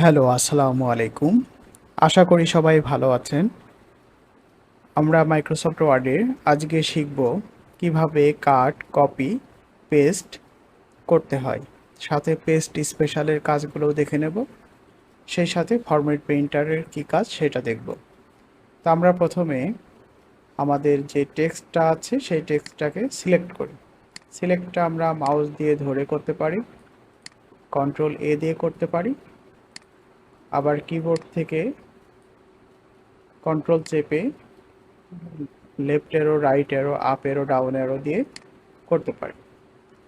Hello, আসসালামু আলাইকুম। আশা করি সবাই ভালো আছেন। আমরা মাইক্রোসফট ওয়ার্ডে আজকে শিখব কীভাবে কাট, কপি, পেস্ট করতে হয়। সাথে পেস্ট স্পেশালের কাজগুলোও দেখে নেব। সেই সাথে ফরম্যাট প্রিন্টারের কী কাজ সেটা দেখব। তো আমরা প্রথমে আমাদের যে টেক্সটটা আছে, সেই টেক্সটটাকে সিলেক্ট করি। সিলেক্টটা আমরা মাউস দিয়ে ধরে করতে পারি কন্ট্রোল এ দিয়ে করতে পারি। আবার কিবোর্ড থেকে কন্ট্রোল চেপে left arrow right arrow up arrow down arrow দিয়ে করতে পারি।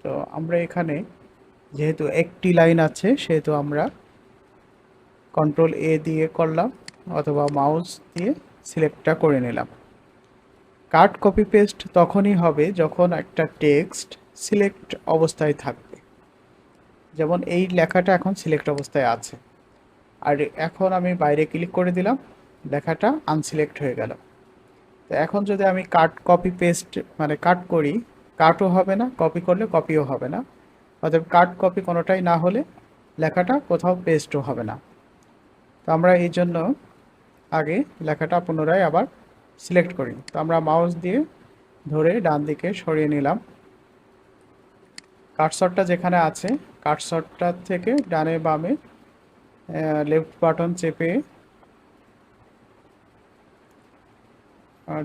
তো আমরা এখানে যেহেতু একটি লাইন আছে, সেহেতু আমরা কন্ট্রোল এ দিয়ে করলাম অথবা মাউস দিয়ে সিলেক্টটা করে নিলাম। কাট কপি পেস্ট তখনই হবে যখন একটা টেক্সট সিলেক্ট অবস্থায় থাকবে। যেমন এই লেখাটা এখন সিলেক্ট অবস্থায় আছে। আর এখন আমি বাইরে ক্লিক করে দিলাম, লেখাটা আনসিলেক্ট হয়ে গেল। তো এখন যদি আমি কাট কপি পেস্ট মানে কাট করি কাটও হবে না কপি করলে কপিও হবে না। অতএব কাট কপি কোনোটাই না হলে লেখাটা কোথাও পেস্টও হবে না। তো আমরা এই জন্য আগে লেখাটা পুনরায় আবার সিলেক্ট করি। তো আমরা মাউস দিয়ে ধরে ডান দিকে সরিয়ে নিলাম। কাটশটটা যেখানে আছে কাটশটটার থেকে ডানে বামে লেফট বাটন চেপে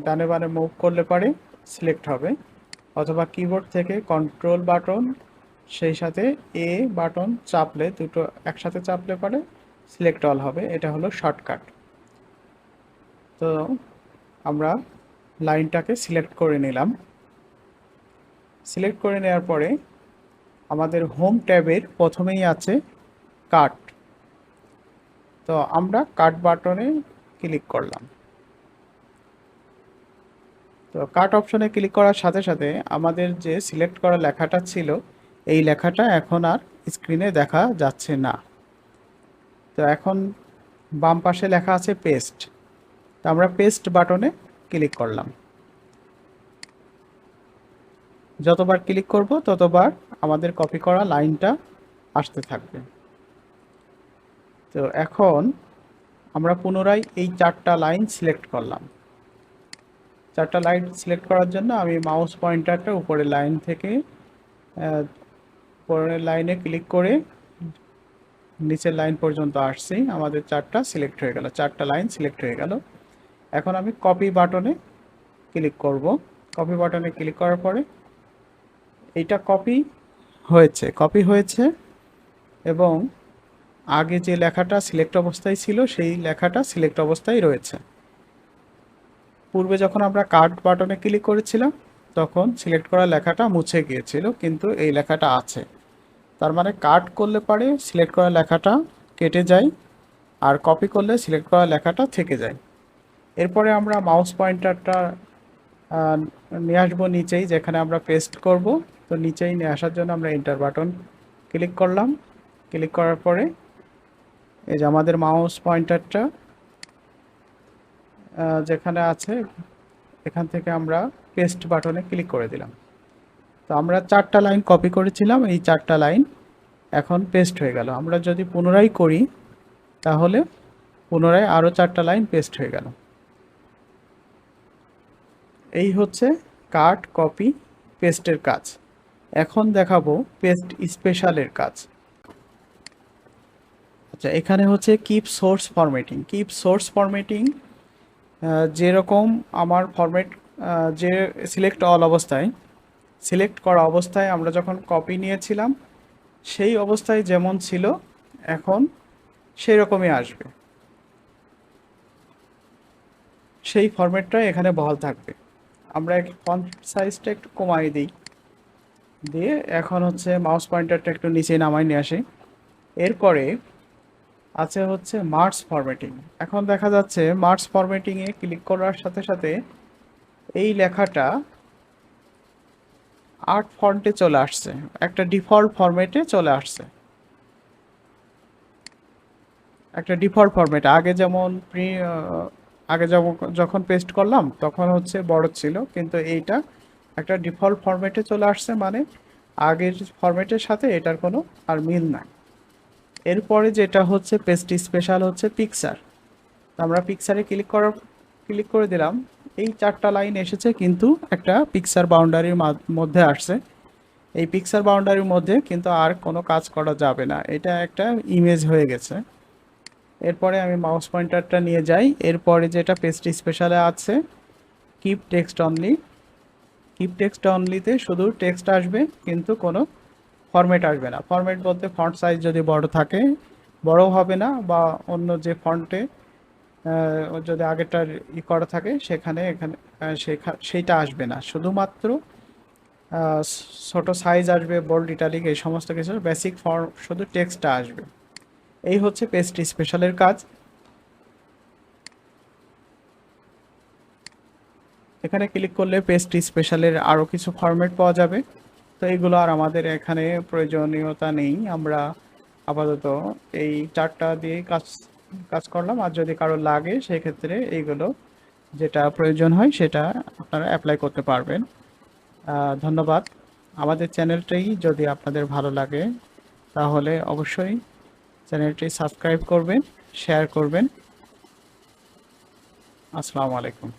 ডানে বানে মুভ করলে পারে সিলেক্ট হবে। অথবা কিবোর্ড থেকে কন্ট্রোল বাটন সেই সাথে এ বাটন চাপলে দুটো একসাথে চাপলে পারে সিলেক্ট অল হবে। এটা হলো শর্টকাট তো আমরা লাইনটাকে সিলেক্ট করে নিলাম। সিলেক্ট করে নেওয়ার পরে আমাদের হোম ট্যাবের প্রথমেই আছে কাট তো আমরা কাট বাটনে ক্লিক করলাম। তো কাট অপশনে ক্লিক করার সাথে সাথে আমাদের যে সিলেক্ট করা লেখাটা ছিল, এই লেখাটা এখন আর স্ক্রিনে দেখা যাচ্ছে না। তো এখন বাম পাশে লেখা আছে পেস্ট তো আমরা পেস্ট বাটনে ক্লিক করলাম। যতবার ক্লিক করব, ততবার আমাদের কপি করা লাইনটা আসতে থাকবে। তো এখন আমরা পুনরায় এই চারটা লাইন সিলেক্ট করলাম। চারটা লাইন সিলেক্ট করার জন্য আমি মাউস পয়েন্টারটা উপরে লাইন থেকে পরের লাইনে ক্লিক করে নিচের লাইন পর্যন্ত আসছি। আমাদের চারটা সিলেক্ট হয়ে গেল, চারটা লাইন সিলেক্ট হয়ে গেল। এখন আমি কপি বাটনে ক্লিক করব। কপি বাটনে ক্লিক করার পরে এইটা কপি হয়েছে কপি হয়েছে এবং আগে যে লেখাটা সিলেক্ট অবস্থায় ছিল, সেই লেখাটা সিলেক্ট অবস্থায় রয়েছে। পূর্বে যখন আমরা কার্ড বাটনে ক্লিক করেছিলাম, তখন সিলেক্ট করা লেখাটা মুছে গিয়েছিল, কিন্তু এই লেখাটা আছে। তার মানে কাট করলে পারে সিলেক্ট করা লেখাটা কেটে যায়, আর কপি করলে সিলেক্ট করা লেখাটা থেকে যায়। এরপরে আমরা মাউস পয়েন্টারটা নিয়ে আসব নিচেই, যেখানে আমরা পেস্ট করব। তো নিচেই নিয়ে আসার জন্য আমরা এন্টার বাটন ক্লিক করলাম। ক্লিক করার পরে এই যে আমাদের মাউস পয়েন্টারটা যেখানে আছে, এখান থেকে আমরা পেস্ট বাটনে ক্লিক করে দিলাম। তো আমরা চারটা লাইন কপি করেছিলাম, এই চারটা লাইন এখন পেস্ট হয়ে গেল। আমরা যদি পুনরায় করি, তাহলে পুনরায় আরও চারটা লাইন পেস্ট হয়ে গেল। এই হচ্ছে কাট কপি পেস্টের কাজ। এখন দেখাবো পেস্ট স্পেশালের কাজ। আচ্ছা এখানে হচ্ছে keep source formatting keep source formatting যেরকম আমার ফরম্যাট যে সিলেক্ট অল অবস্থায় সিলেক্ট করা অবস্থায় আমরা যখন কপি নিয়েছিলাম, সেই অবস্থায় যেমন ছিল, এখন সেই রকমই আসবে। সেই ফরম্যাটটাই এখানে বহাল থাকবে। আমরা ফন্ট সাইজটা একটু কমাই দিই। দিয়ে এখন হচ্ছে মাউস পয়েন্টারটা একটু নিচে নামাই নিয়ে আসি। এরপরে আছে হচ্ছে মার্স ফরম্যাটিং এখন দেখা যাচ্ছে মার্স ফরম্যাটিংয়ে ক্লিক করার সাথে সাথে এই লেখাটা আর্ট ফন্টে চলে আসছে, একটা ডিফল্ট ফরম্যাটে চলে আসছে। একটা ডিফল্ট ফরম্যাট আগে যেমন আগে যেমন যখন পেস্ট করলাম তখন হচ্ছে বড় ছিল, কিন্তু এইটা একটা ডিফল্ট ফরম্যাটে চলে আসছে মানে আগের ফরম্যাটের সাথে এটার কোনো আর মিল নাই। এরপরে যেটা হচ্ছে পেস্টি স্পেশাল হচ্ছে পিকচার আমরা পিকচারে ক্লিক করার ক্লিক করে দিলাম। এই চারটা লাইন এসেছে কিন্তু একটা পিকচার বাউন্ডারির মধ্যে আসছে। এই পিকচার বাউন্ডারির মধ্যে কিন্তু আর কোনো কাজ করা যাবে না। এটা একটা ইমেজ হয়ে গেছে। এরপরে আমি মাউস পয়েন্টারটা নিয়ে যাই। এরপরে যেটা পেস্টি স্পেশালে আছে keep text only keep text অনলিতে শুধু টেক্সট আসবে, কিন্তু কোনো ফরম্যাট আসবে না। ফরম্যাট বলতে ফন্ট সাইজ যদি বড় থাকে বড় হবে না বা অন্য যে ফন্টে যদি আগেরটার ই করা থাকে, সেখানে, এখানে সেইটা আসবে না। শুধুমাত্র ছোট সাইজ আসবে বোল্ড ইটালিক এই সমস্ত কিছু বেসিক ফর্ম শুধু টেক্সটটা আসবে। এই হচ্ছে পেস্ট স্পেশালের কাজ। এখানে ক্লিক করলে পেস্ট স্পেশালের আরও কিছু ফরম্যাট পাওয়া যাবে। তো এইগুলো আর আমাদের এখানে প্রয়োজনীয়তা নেই। আমরা আপাতত এই চারটা দিয়ে কাজ কাজ করলাম। আর যদি কারও লাগে, সেক্ষেত্রে এইগুলো যেটা প্রয়োজন হয়, সেটা আপনারা অ্যাপ্লাই করতে পারবেন। ধন্যবাদ। আমাদের চ্যানেলটাই যদি আপনাদের ভালো লাগে, তাহলে অবশ্যই চ্যানেলটি সাবস্ক্রাইব করবেন শেয়ার করবেন। আসসালামু আলাইকুম।